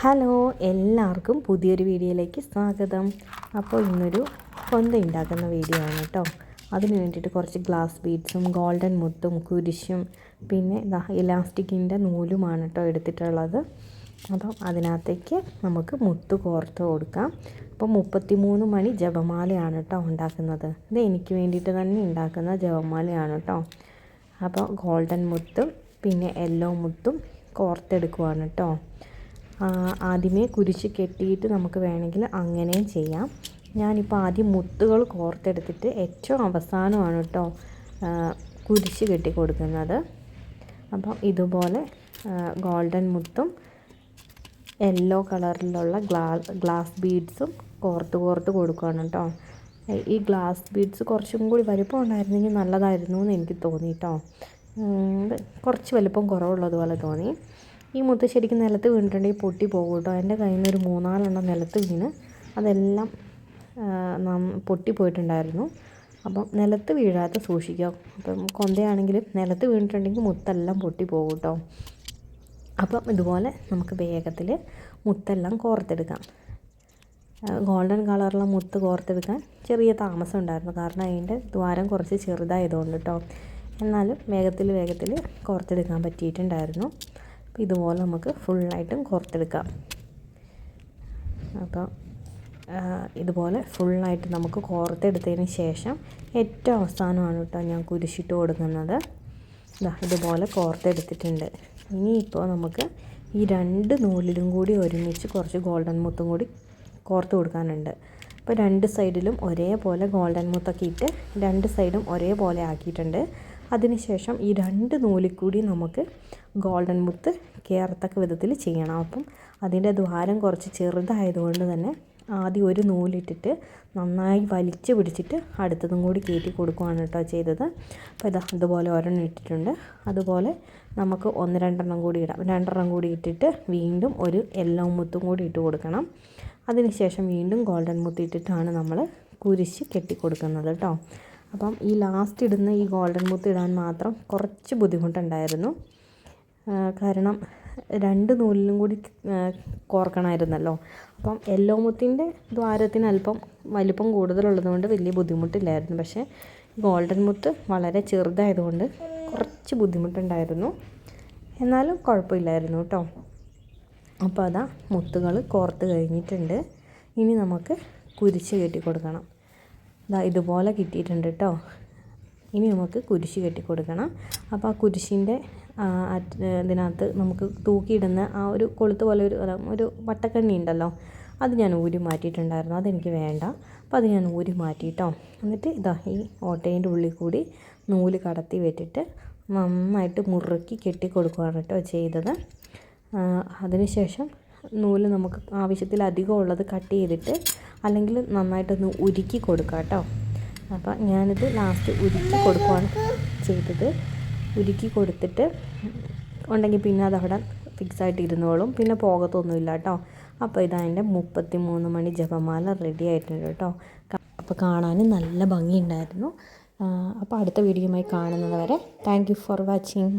Hello എല്ലാവർക്കും പുതിയൊരു വീഡിയോയിലേക്ക് സ്വാഗതം. അപ്പോൾ ഇന്നൊരു കൊന്ത ഉണ്ടാക്കുന്ന വീഡിയോ ആണ് കേട്ടോ. അതിന് വേണ്ടിയിട്ട് കുറച്ച് ഗ്ലാസ് ബീഡ്സും ഗോൾഡൻ മുത്തും കുരിശും പിന്നെ ഇലാസ്റ്റിക്കിന്റെ നൂലുമാണ് കേട്ടോ എടുത്തിട്ടുള്ളത്. അപ്പം അതിനകത്തേക്ക് നമുക്ക് മുത്ത് കോർത്ത് കൊടുക്കാം. അപ്പോൾ മുപ്പത്തി മൂന്ന് മണി ജപമാലയാണ് കേട്ടോ ഉണ്ടാക്കുന്നത്. ഇത് എനിക്ക് വേണ്ടിയിട്ട് തന്നെ ഉണ്ടാക്കുന്ന ജപമാലയാണ് കേട്ടോ. അപ്പോൾ ഗോൾഡൻ മുത്തും പിന്നെ യെല്ലോ മുത്തും കോർത്തെടുക്കുവാണ് കേട്ടോ. ആദ്യമേ കുരിശ് കെട്ടിയിട്ട് നമുക്ക് വേണമെങ്കിൽ അങ്ങനെയും ചെയ്യാം. ഞാനിപ്പോൾ ആദ്യം മുത്തുകൾ കോർത്തെടുത്തിട്ട് ഏറ്റവും അവസാനമാണ് കേട്ടോ കുരിശ് കെട്ടി കൊടുക്കുന്നത്. അപ്പം ഇതുപോലെ ഗോൾഡൻ മുത്തും യെല്ലോ കളറിലുള്ള ഗ്ലാ ഗ്ലാസ് ബീഡ്സും കോർത്ത് കോർത്ത് കൊടുക്കുകയാണ് കേട്ടോ ഈ ഗ്ലാസ് ബീഡ്സ് കുറച്ചും കൂടി വലിപ്പം ഉണ്ടായിരുന്നെങ്കിൽ നല്ലതായിരുന്നു എന്ന് എനിക്ക് തോന്നി കേട്ടോ കുറച്ച് വലിപ്പം കുറവുള്ളതുപോലെ തോന്നി. ഈ മുത്ത് ശരിക്കും നിലത്ത് വീണിട്ടുണ്ടെങ്കിൽ പൊട്ടി പോകും കേട്ടോ. എന്റെ കയ്യിൽ നിന്ന് ഒരു മൂന്നാലെണ്ണം നിലത്ത് വീണ് അതെല്ലാം പൊട്ടിപ്പോയിട്ടുണ്ടായിരുന്നു അപ്പം നിലത്ത് വീഴാതെ സൂക്ഷിക്കുക അപ്പം കൊന്തയാണെങ്കിലും നിലത്ത് വീണിട്ടുണ്ടെങ്കിൽ മുത്തെല്ലാം പൊട്ടി പോകും കേട്ടോ. അപ്പം ഇതുപോലെ നമുക്ക് വേഗത്തിൽ മുത്തെല്ലാം കോർത്തെടുക്കാം. ഗോൾഡൻ കളറുള്ള മുത്ത് കോർത്തെടുക്കാൻ ചെറിയ താമസം ഉണ്ടായിരുന്നു. കാരണം അതിന്റെ ദ്വാരം കുറച്ച് ചെറുതായതുകൊണ്ട് കേട്ടോ. എന്നാലും വേഗത്തിൽ വേഗത്തിൽ കോർത്തെടുക്കാൻ പറ്റിയിട്ടുണ്ടായിരുന്നു. അപ്പോൾ ഇതുപോലെ നമുക്ക് ഫുള്ളായിട്ടും കോർത്തെടുക്കാം. അപ്പോൾ ഇതുപോലെ ഫുള്ളായിട്ട് നമുക്ക് കോർത്തെടുത്തതിന് ശേഷം ഏറ്റവും അവസാനമാണ് കേട്ടോ ഞാൻ കുരിശിട്ട് കൊടുക്കുന്നത് ഇതാ ഇതുപോലെ കോർത്തെടുത്തിട്ടുണ്ട്. ഇനിയിപ്പോൾ നമുക്ക് ഈ രണ്ട് നൂലിലും കൂടി ഒരുമിച്ച് കുറച്ച് ഗോൾഡൻ മുത്തും കൂടി കോർത്ത് കൊടുക്കാനുണ്ട്. അപ്പോൾ രണ്ട് സൈഡിലും ഒരേപോലെ ഗോൾഡൻ മുത്തൊക്കെ ഇട്ട് രണ്ട് സൈഡും ഒരേപോലെ ആക്കിയിട്ടുണ്ട്. അതിനുശേഷം ഈ രണ്ട് നൂലിൽ കൂടി നമുക്ക് ഗോൾഡൻ മുത്ത് കയറത്തക്ക വിധത്തിൽ ചെയ്യണം. അപ്പം അതിന്റെ ദ്വാരം കുറച്ച് ചെറുതായതുകൊണ്ട് തന്നെ ആദ്യം ഒരു നൂലിട്ടിട്ട് നന്നായി വലിച്ചു പിടിച്ചിട്ട് അടുത്തതും കൂടി കയറ്റി കൊടുക്കുകയാണ് കേട്ടോ ചെയ്തത്. അപ്പോൾ ഇതാ അതുപോലെ ഒരെണ്ണം ഇട്ടിട്ടുണ്ട്. അതുപോലെ നമുക്ക് ഒന്ന് രണ്ടെണ്ണം കൂടി ഇടാം. രണ്ടെണ്ണം കൂടി ഇട്ടിട്ട് വീണ്ടും ഒരു എല്ലോ മുത്തും കൂടി ഇട്ട് കൊടുക്കണം. അതിനുശേഷം വീണ്ടും ഗോൾഡൻ മുത്ത് ഇട്ടിട്ടാണ് നമ്മൾ കുരിശ് കെട്ടിക്കൊടുക്കുന്നത് കേട്ടോ. അപ്പം ഈ ലാസ്റ്റ് ഇടുന്ന ഈ ഗോൾഡൻ മുത്ത് ഇടാൻ മാത്രം കുറച്ച് ബുദ്ധിമുട്ടുണ്ടായിരുന്നു. കാരണം രണ്ട് നൂലിലും കൂടി കോർക്കണമായിരുന്നല്ലോ അപ്പം യെല്ലോ മുത്തിന്റെ ദ്വാരത്തിന് അല്പം വലിപ്പം കൂടുതലുള്ളതുകൊണ്ട് വലിയ ബുദ്ധിമുട്ടില്ലായിരുന്നു. പക്ഷേ ഗോൾഡൻ മുത്ത് വളരെ ചെറുതായതുകൊണ്ട് കുറച്ച് ബുദ്ധിമുട്ടുണ്ടായിരുന്നു. എന്നാലും കുഴപ്പമില്ലായിരുന്നു കേട്ടോ. അപ്പോൾ അതാ മുത്തുകൾ കോർത്ത് കഴിഞ്ഞിട്ടുണ്ട്. ഇനി നമുക്ക് കുരിച്ച് കെട്ടി കൊടുക്കണം ഇതാ ഇതുപോലെ കിട്ടിയിട്ടുണ്ട് കേട്ടോ ഇനി നമുക്ക് കുരിശ് കെട്ടി കൊടുക്കണം അപ്പോൾ ആ കുരിശിന്റെ ഇതിനകത്ത് നമുക്ക് തൂക്കിയിടുന്ന ആ ഒരു കൊളുത്ത് പോലെ ഒരു ഒരു വട്ടക്കണ്ണി ഉണ്ടല്ലോ അത് ഞാൻ ഊരി മാറ്റിയിട്ടുണ്ടായിരുന്നു. അതെനിക്ക് വേണ്ട. അപ്പോൾ അത് ഞാൻ ഊരി മാറ്റിയിട്ടോ എന്നിട്ട് ഇതാ ഈ ഓട്ടേന്റെ ഉള്ളിൽ കൂടി നൂൽ കടത്തി വെച്ചിട്ട് നന്നായിട്ട് മുറുക്കി കെട്ടി കൊടുക്കുകയാണ് കേട്ടോ ചെയ്തത് അതിനുശേഷം നൂൽ നമുക്ക് ആവശ്യത്തിലധികം ഉള്ളത് കട്ട് ചെയ്തിട്ട് അല്ലെങ്കിൽ നന്നായിട്ടൊന്ന് ഉരുക്കി കൊടുക്കാം കേട്ടോ. അപ്പോൾ ഞാനിത് ലാസ്റ്റ് ഉരുക്കി കൊടുക്കുകയാണ് ചെയ്തത്. ഉരുക്കി കൊടുത്തിട്ട് ഉണ്ടെങ്കിൽ പിന്നെ അതവിടെ ഫിക്സ് ആയിട്ട് ഇരുന്നോളും. പിന്നെ പോകത്തൊന്നുമില്ല കേട്ടോ. അപ്പോൾ ഇതതിന്റെ മുപ്പത്തി മൂന്ന് മണി ജപമാല റെഡി ആയിട്ടുണ്ട് കേട്ടോ. അപ്പോൾ കാണാനും നല്ല ഭംഗിയുണ്ടായിരുന്നു. അപ്പോൾ അടുത്ത വീഡിയോയുമായി കാണുന്നത് വരെ താങ്ക് യു ഫോർ വാച്ചിങ്